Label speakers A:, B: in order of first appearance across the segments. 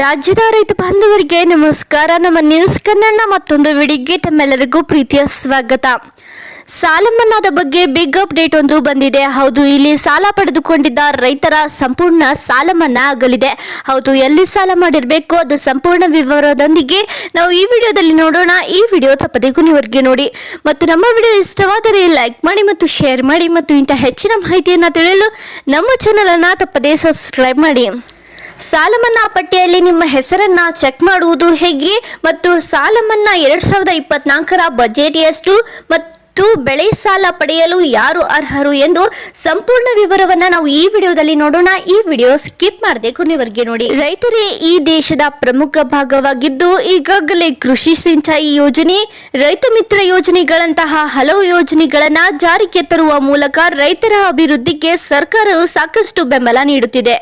A: ರಾಜ್ಯದ ರೈತ ಬಾಂಧವರಿಗೆ ನಮಸ್ಕಾರ. ನಮ್ಮ ನ್ಯೂಸ್ ಕನ್ನಡ ಮತ್ತೊಂದು ವಿಡಿಯೋಗೆ ತಮ್ಮೆಲ್ಲರಿಗೂ ಪ್ರೀತಿಯ ಸ್ವಾಗತ. ಸಾಲ ಮನ್ನಾದ ಬಗ್ಗೆ ಬಿಗ್ ಅಪ್ಡೇಟ್ ಒಂದು ಬಂದಿದೆ. ಹೌದು, ಇಲ್ಲಿ ಸಾಲ ಪಡೆದುಕೊಂಡಿದ್ದ ರೈತರ ಸಂಪೂರ್ಣ ಸಾಲ ಮನ್ನಾ ಆಗಲಿದೆ. ಹೌದು, ಎಲ್ಲಿ ಸಾಲ ಮಾಡಿರಬೇಕು? ಅದು ಸಂಪೂರ್ಣ ವಿವರದೊಂದಿಗೆ ನಾವು ಈ ವಿಡಿಯೋದಲ್ಲಿ ನೋಡೋಣ. ಈ ವಿಡಿಯೋ ತಪ್ಪದೆ ಕೊನೆವರೆಗೆ ನೋಡಿ. ಮತ್ತು ನಮ್ಮ ವಿಡಿಯೋ ಇಷ್ಟವಾದರೆ ಲೈಕ್ ಮಾಡಿ ಮತ್ತು ಶೇರ್ ಮಾಡಿ ಮತ್ತು ಇಂಥ ಹೆಚ್ಚಿನ ಮಾಹಿತಿಯನ್ನು ತಿಳಿಯಲು ನಮ್ಮ ಚಾನಲನ್ನು ತಪ್ಪದೇ ಸಬ್ಸ್ಕ್ರೈಬ್ ಮಾಡಿ. ಸಾಲ ಮನ್ನಾ ಪಟ್ಟಿಯಲ್ಲಿ ನಿಮ್ಮ ಹೆಸರನ್ನ ಚೆಕ್ ಮಾಡುವುದು ಹೇಗೆ? ಮತ್ತು ಸಾಲಮನ್ನಾ ಎರಡ್ ಸಾವಿರದ ಇಪ್ಪತ್ನಾಲ್ಕರ ಬಜೆಟ್ ಎಷ್ಟು? ಮತ್ತು ಬೆಳೆ ಸಾಲ ಪಡೆಯಲು ಯಾರು ಅರ್ಹರು ಎಂದು ಸಂಪೂರ್ಣ ವಿವರವನ್ನ ನಾವು ಈ ವಿಡಿಯೋದಲ್ಲಿ ನೋಡೋಣ. ಈ ವಿಡಿಯೋ ಸ್ಕಿಪ್ ಮಾಡದೆ ಕೊನೆವರೆಗೆ ನೋಡಿ. ರೈತರೇ, ಈ ದೇಶದ ಪ್ರಮುಖ ಭಾಗವಾಗಿದ್ದು ಈಗಾಗಲೇ ಕೃಷಿ ಸಿಂಚಾಯಿ ಯೋಜನೆ, ರೈತ ಮಿತ್ರ ಯೋಜನೆಗಳಂತಹ ಹಲವು ಯೋಜನೆಗಳನ್ನ ಜಾರಿಗೆ ತರುವ ಮೂಲಕ ರೈತರ ಅಭಿವೃದ್ಧಿಗೆ ಸರ್ಕಾರವು ಸಾಕಷ್ಟು ಬೆಂಬಲ ನೀಡುತ್ತಿದೆ.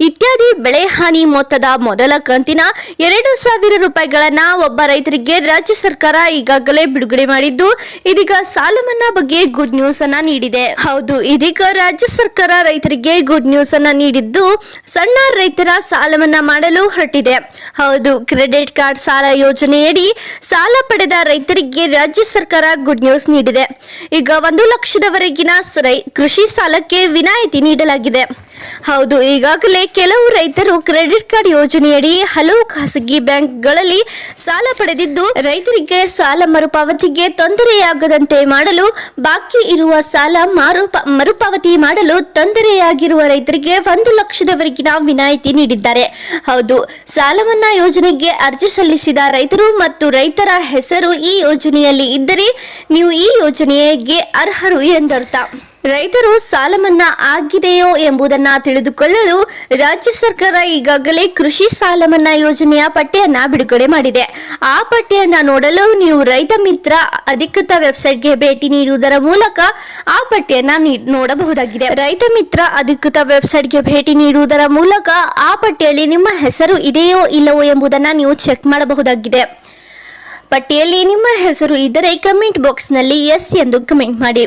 A: ಇತ್ಯಾದಿ ಬೆಳೆ ಹಾನಿ ಮೊತ್ತದ ಮೊದಲ ಕಂತಿನ ಎರಡು ಸಾವಿರ ರೂಪಾಯಿಗಳನ್ನ ಒಬ್ಬ ರೈತರಿಗೆ ರಾಜ್ಯ ಸರ್ಕಾರ ಈಗಾಗಲೇ ಬಿಡುಗಡೆ ಮಾಡಿದ್ದು. ಇದೀಗ ಸಾಲ ಮನ್ನಾ ಬಗ್ಗೆ ಗುಡ್ ನ್ಯೂಸ್ ಅನ್ನ ನೀಡಿದೆ. ಹೌದು, ಇದೀಗ ರಾಜ್ಯ ಸರ್ಕಾರ ರೈತರಿಗೆ ಗುಡ್ ನ್ಯೂಸ್ ಅನ್ನ ನೀಡಿದ್ದು ಸಣ್ಣ ರೈತರ ಸಾಲ ಮನ್ನಾ ಮಾಡಲು ಹೊರಟಿದೆ. ಹೌದು ಕ್ರೆಡಿಟ್ ಕಾರ್ಡ್ ಸಾಲ ಯೋಜನೆಯಡಿ ಸಾಲ ಪಡೆದ ರೈತರಿಗೆ ರಾಜ್ಯ ಸರ್ಕಾರ ಗುಡ್ ನ್ಯೂಸ್ ನೀಡಿದೆ. ಈಗ ಒಂದು ಲಕ್ಷದವರೆಗಿನ ಕೃಷಿ ಸಾಲಕ್ಕೆ ವಿನಾಯಿತಿ ನೀಡಲಾಗಿದೆ. ಹೌದು, ಈಗಾಗಲೇ ಕೆಲವು ರೈತರು ಕ್ರೆಡಿಟ್ ಕಾರ್ಡ್ ಯೋಜನೆಯಡಿ ಹಲವು ಖಾಸಗಿ ಬ್ಯಾಂಕ್ಗಳಲ್ಲಿ ಸಾಲ ಪಡೆದಿದ್ದು, ರೈತರಿಗೆ ಸಾಲ ಮರುಪಾವತಿಗೆ ತೊಂದರೆಯಾಗದಂತೆ ಮಾಡಲು ಬಾಕಿ ಇರುವ ಸಾಲ ಮಾರುಪ ಮರುಪಾವತಿ ಮಾಡಲು ತೊಂದರೆಯಾಗಿರುವ ರೈತರಿಗೆ ಒಂದು ಲಕ್ಷದವರೆಗಿನ ವಿನಾಯಿತಿ ನೀಡಿದ್ದಾರೆ. ಹೌದು ಸಾಲ ಮನ್ನಾ ಯೋಜನೆಗೆ ಅರ್ಜಿ ಸಲ್ಲಿಸಿದ ರೈತರು ಮತ್ತು ರೈತರ ಹೆಸರು ಈ ಯೋಜನೆಯಲ್ಲಿ ಇದ್ದರೆ, ನೀವು ಈ ಯೋಜನೆಗೆ ಅರ್ಹರು ಎಂದರ್ಥ. ರೈತರು ಸಾಲ ಮನ್ನಾ ಆಗಿದೆಯೋ ಎಂಬುದನ್ನ ತಿಳಿದುಕೊಳ್ಳಲು ರಾಜ್ಯ ಸರ್ಕಾರ ಈಗಾಗಲೇ ಕೃಷಿ ಸಾಲ ಮನ್ನಾ ಯೋಜನೆಯ ಪಟ್ಟಿಯನ್ನು ಬಿಡುಗಡೆ ಮಾಡಿದೆ. ಆ ಪಟ್ಟಿಯನ್ನು ನೋಡಲು ನೀವು ರೈತ ಮಿತ್ರ ಅಧಿಕೃತ ವೆಬ್ಸೈಟ್ಗೆ ಭೇಟಿ ನೀಡುವುದರ ಮೂಲಕ ಆ ಪಟ್ಟಿಯನ್ನು ನೋಡಬಹುದಾಗಿದೆ. ರೈತ ಮಿತ್ರ ಅಧಿಕೃತ ವೆಬ್ಸೈಟ್ಗೆ ಭೇಟಿ ನೀಡುವುದರ ಮೂಲಕ ಆ ಪಟ್ಟಿಯಲ್ಲಿ ನಿಮ್ಮ ಹೆಸರು ಇದೆಯೋ ಇಲ್ಲವೋ ಎಂಬುದನ್ನ ನೀವು ಚೆಕ್ ಮಾಡಬಹುದಾಗಿದೆ. ಪಟ್ಟಿಯಲ್ಲಿ ನಿಮ್ಮ ಹೆಸರು ಇದ್ದರೆ ಕಮೆಂಟ್ ಬಾಕ್ಸ್ನಲ್ಲಿ ಎಸ್ ಎಂದು ಕಮೆಂಟ್ ಮಾಡಿ.